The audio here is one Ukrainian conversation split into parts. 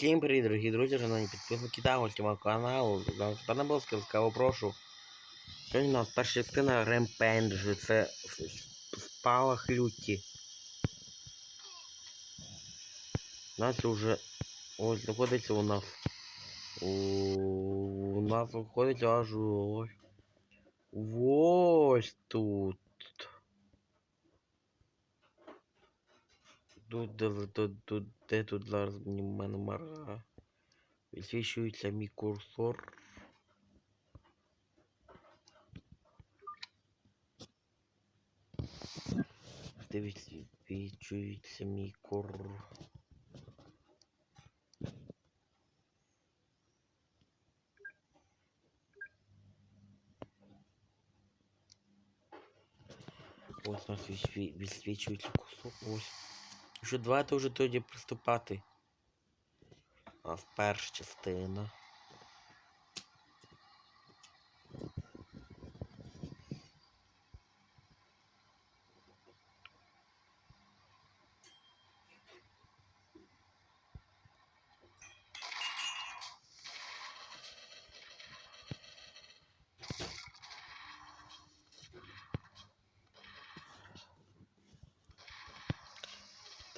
Всім привіт, дорогі друзі, шановні підписники та гості мого каналу. Пане Боски, ласкаво прошу. Сьогодні у нас перша частина Ремпенджі, це спалах люті. У нас уже ось знаходиться у нас. У, нас виходить аж ось. Ось тут. Де, тут, в мене мара. Висвічується мій курсор. Де висвічується мій кур. Ось у нас висвічується кусок. Ось. Що давайте вже тоді приступати. А в перша частина.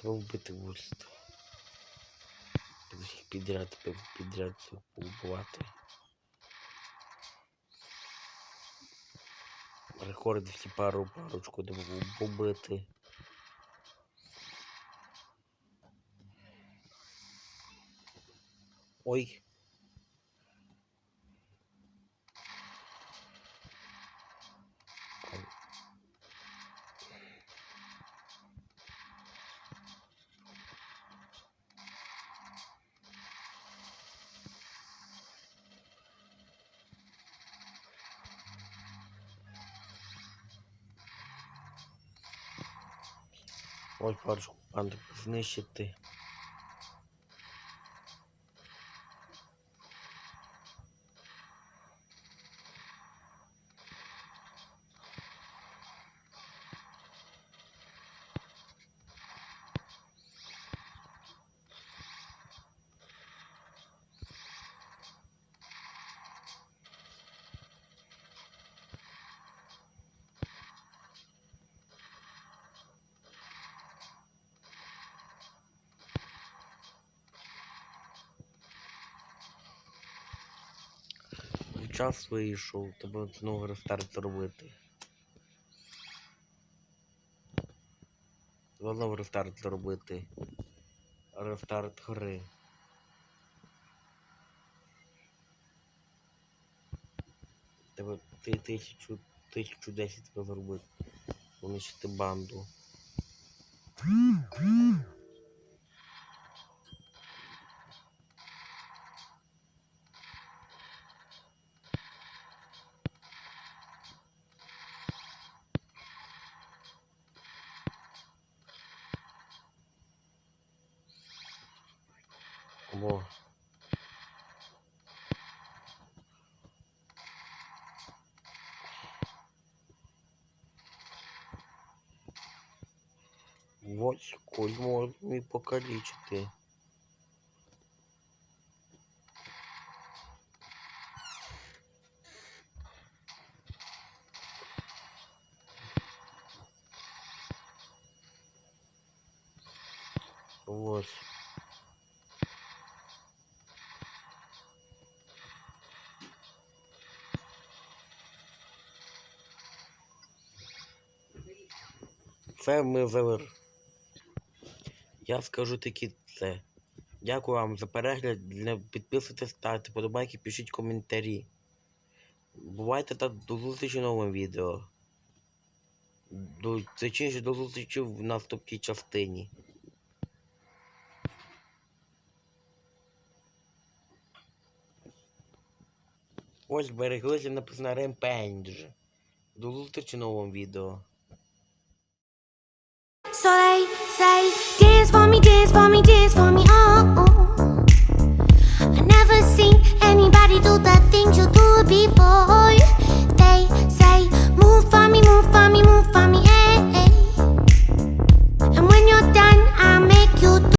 Треба вбити ты Всіх підряд підряд всіх побувати. Рекорди всі пару парочку треба. Ой. Ой. Ой, парочку панду знищити. Час вийшов, треба знову рестарт зробити. Знову рестарт зробити. Рестарт гри. Треба ти тисячу, тисячу десять зробити. Понищити банду. Во. Ось коль можна і покалічити. Ось. Це ми завер. Я скажу таки це. Дякую вам за перегляд. Не підписуйтесь, ставте подобайки, пишіть коментарі. Бувайте та до зустрічі в новому відео. До, точніше, до зустрічі в наступній частині. Ось береглися написано Ремпендж. До зустрічі в новому відео. So they say, dance for me, dance for me, dance